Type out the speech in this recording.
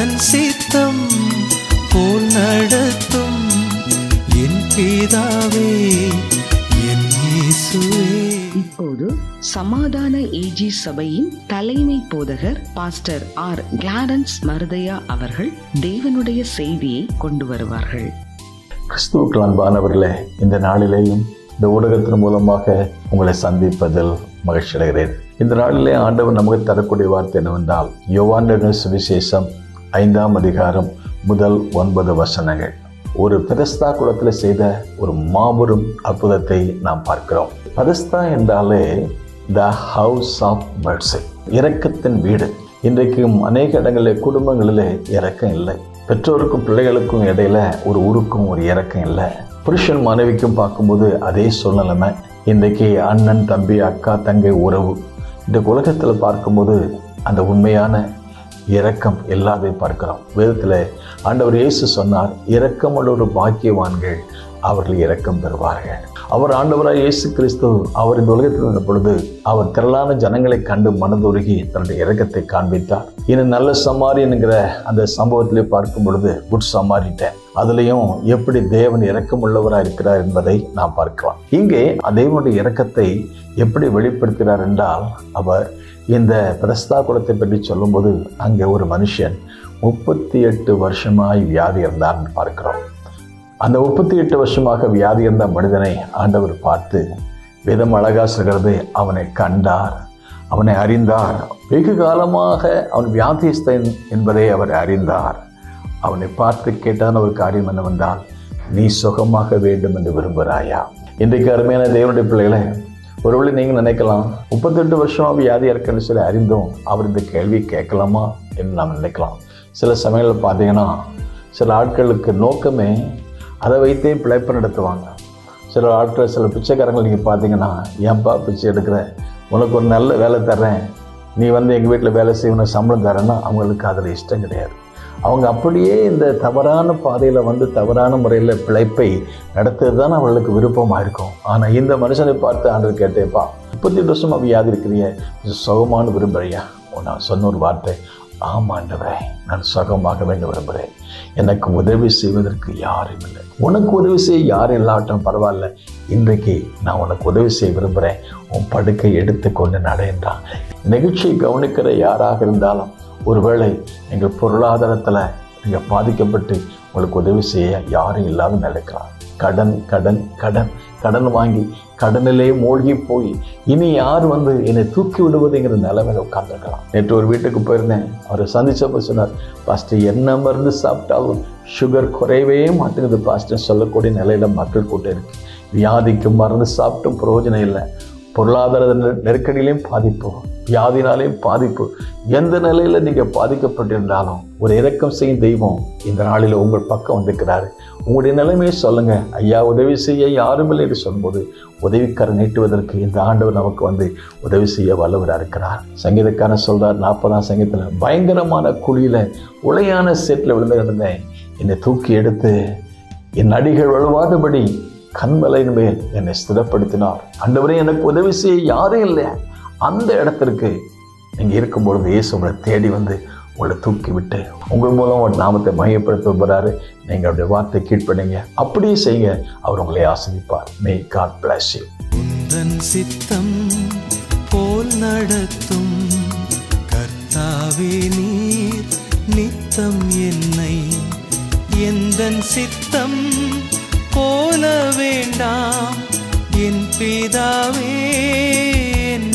உந்தன் சித்தம் போல் நடத்தும் என் பிதாவே என் இயேசுவே. இப்போது சமாதான ஏஜி சபையின் தலைமை போதகர் பாஸ்டர் ஆர் கிளாரன்ஸ் மருதையா அவர்கள் தேவனுடைய செய்தியை கொண்டு வருவார்கள். கிறிஸ்துவுக்கு அன்பானவர்களே இந்த நாளிலேயும் இந்த ஊடகத்தின் மூலமாக உங்களை சந்திப்பதில் மகிழ்ச்சி அடைகிறேன் இந்த நாளிலே ஆண்டவர் நமக்கு தரக்கூடிய வார்த்தை என்னவென்றால் யோவான சுவிசேஷம் ஐந்தாம் அதிகாரம் முதல் ஒன்பது வசனங்கள். ஒரு பெதஸ்தா குளத்தில் செய்த ஒரு மாபெரும் அற்புதத்தை நாம் பார்க்கிறோம். பெதஸ்தா என்றாலே த ஹவுஸ் ஆஃப் mercy. இறக்கத்தின் வீடு. இன்றைக்கும் அநேக இடங்களில் குடும்பங்களிலே இறக்கம் இல்லை. பெற்றோருக்கும் பிள்ளைகளுக்கும் இடையில ஒரு உருக்கும் ஒரு இறக்கம் இல்லை. புருஷன் மனைவிக்கும் பார்க்கும்போது அதே சூழ்நிலைமை. இன்றைக்கு அண்ணன் தம்பி அக்கா தங்கை உறவு. இந்த உலகத்தில் பார்க்கும்போது அந்த உண்மையான இரக்கம் எல்லாத்தையும் பார்க்கிறோம். வேதத்தில் ஆண்டவர் இயேசு சொன்னார் இரக்கமுள்ள ஒரு பாக்கியவான்கள் அவர்கள் இரக்கம் பெறுவார்கள். அவர் ஆண்டவராக இயேசு கிறிஸ்து அவர் இந்த உலகத்தில் இருந்த பொழுது அவர் திரளான ஜனங்களை கண்டு மனதுருகி தன்னுடைய இரக்கத்தை காண்பித்தார். இன்னும் நல்ல சமாரியன் என்கிற அந்த சம்பவத்திலே பார்க்கும் பொழுது குட் சமாரிட்டேன் அதுலேயும் எப்படி தேவன் இரக்கம் உள்ளவராக இருக்கிறார் என்பதை நாம் பார்க்கலாம். இங்கே தேவனுடைய இரக்கத்தை எப்படி வெளிப்படுத்துகிறார் என்றால் அவர் இந்த பிரஸ்தா குலத்தை பற்றி சொல்லும்போது அங்கே ஒரு மனுஷன் முப்பத்தி எட்டு வருஷமாய் வியாதி இருந்தான் பார்க்கிறோம். அந்த முப்பத்தி எட்டு வருஷமாக வியாதி இருந்த மனிதனை ஆண்டவர் பார்த்து வேதம் அழகா சொல்கிறது அவனை கண்டார் அவனை அறிந்தார். வெகு காலமாக அவன் வியாதிஸ்தன் என்பதை அவர் அறிந்தார். அவனை பார்த்து கேட்டான் ஒரு காரியம் என்னவென்றால் நீ சுகமாக வேண்டும் என்று விரும்புகிறாயா? இன்றைக்கு அருமையான தேவனுடைய பிள்ளைகளை ஒருவேளை நீங்கள் நினைக்கலாம் முப்பத்தெட்டு வருஷமாக யார் இருக்குன்னு சொல்லி அறிந்தோம் அவர் இந்த கேள்வி கேட்கலாமா என்று நாம் நினைக்கலாம். சில சமயங்களில் பார்த்தீங்கன்னா சில ஆட்களுக்கு நோக்கமே அதை வைத்தே பிழைப்பு நடத்துவாங்க. சில ஆட்கள் சில பிச்சைக்காரங்கள் நீங்கள் பார்த்தீங்கன்னா ஏன்பா பிச்சை எடுக்கிற? உனக்கு ஒரு நல்ல வேலை தர்றேன். நீ வந்து எங்கள் வீட்டில் வேலை செய்யணும் சம்பளம் தரேன்னா அவங்களுக்கு அதில் இஷ்டம் கிடையாது. அவங்க அப்படியே இந்த தவறான பாதையில் வந்து தவறான முறையில் பிழைப்பை நடத்துறது தான் அவர்களுக்கு விருப்பமாக இருக்கும். ஆனால் இந்த மனுஷனை பார்த்து ஆண்டவர் கேட்டேப்பா முப்பத்தி வருஷமாக வியாதி இருக்கிறீங்க இது சுகமான விரும்புகிறியா நான் சொன்ன ஒரு வார்த்தை. ஆமாண்டவரே நான் சுகமாக வேண்டும் விரும்புகிறேன் எனக்கு உதவி செய்வதற்கு யாரும் இல்லை. உனக்கு உதவி செய்ய யாரும் இல்லாட்டும் பரவாயில்ல. இன்றைக்கு நான் உனக்கு உதவி செய்ய விரும்புகிறேன் உன் படுக்கை எடுத்துக்கொண்டு நடைன்றான் நிகழ்ச்சியை கவனிக்கிற யாராக இருந்தாலும் ஒருவேளை எங்கள் பொருளாதாரத்தில் நீங்கள் பாதிக்கப்பட்டு உங்களுக்கு உதவி செய்ய யாரும் இல்லாத நிலைக்கலாம் கடன் கடன் கடன் கடன் வாங்கி கடனிலே மூழ்கி போய் இனி யார் வந்து என்னை தூக்கி விடுவதுங்கிற நிலைமையில உட்காந்துருக்கலாம் நேற்று ஒரு வீட்டுக்கு போயிருந்தேன். அவரை சந்தித்தப்ப சொன்னார் பாஸ்டர் என்ன மருந்து சாப்பிட்டாலும் சுகர் குறையவே மாட்டேங்குது பாஸ்டர் சொல்லக்கூடிய நிலையில மக்கள் கூட்டம் இருக்கு. வியாதிக்கு மருந்து சாப்பிட்டும் பிரயோஜனம் இல்லை. பொருளாதார நெருக்கடியிலையும் பாதிப்பு வியாதினாலையும் பாதிப்பு. எந்த நிலையில் நீங்கள் பாதிக்கப்பட்டிருந்தாலும் ஒரு இரக்கம் செய்யும் தெய்வம் இந்த நாளில் உங்கள் பக்கம் வந்திருக்கிறாரு. உங்களுடைய நிலைமையை சொல்லுங்கள் ஐயா உதவி செய்ய யாரும் இல்லை என்று சொல்லும்போது உதவிக்காரன் நீட்டுவதற்கு இந்த ஆண்டவர் நமக்கு வந்து உதவி செய்ய வல்லவராக இருக்கிறார். சங்கீதக்காரன் சொல்கிறார் நாற்பதாம் சங்கீதத்தில் பயங்கரமான குழியில் உளையான செட்டில் விழுந்து கிடந்தேன். என்னை தூக்கி எடுத்து என் அடிகள் வலுவாதபடி கண்மலையின் மேல் என்னை ஸ்திரப்படுத்தினார். அண்டவரே எனக்கு உதவி செய்ய யாரும் இல்லை. அந்த இடத்திற்கு நீங்கள் இருக்கும் பொழுது இயேசு உங்களை தேடி வந்து உங்களை தூக்கி விட்டு உங்கள் மூலம் ஒரு நாமத்தை மையப்படுத்த போகிறாரு நீங்கள் அவருடைய வார்த்தை கீழ்ப்படுங்க அப்படியே செய்யுங்க. அவர் உங்களை ஆசிரிப்பார் மே காட் பிளஸ் யூ சித்தம் போல் நடத்தும். கர்த்தாவே நீர் நித்தம் என்னை. எந்தன் சித்தம் பிதாவே என்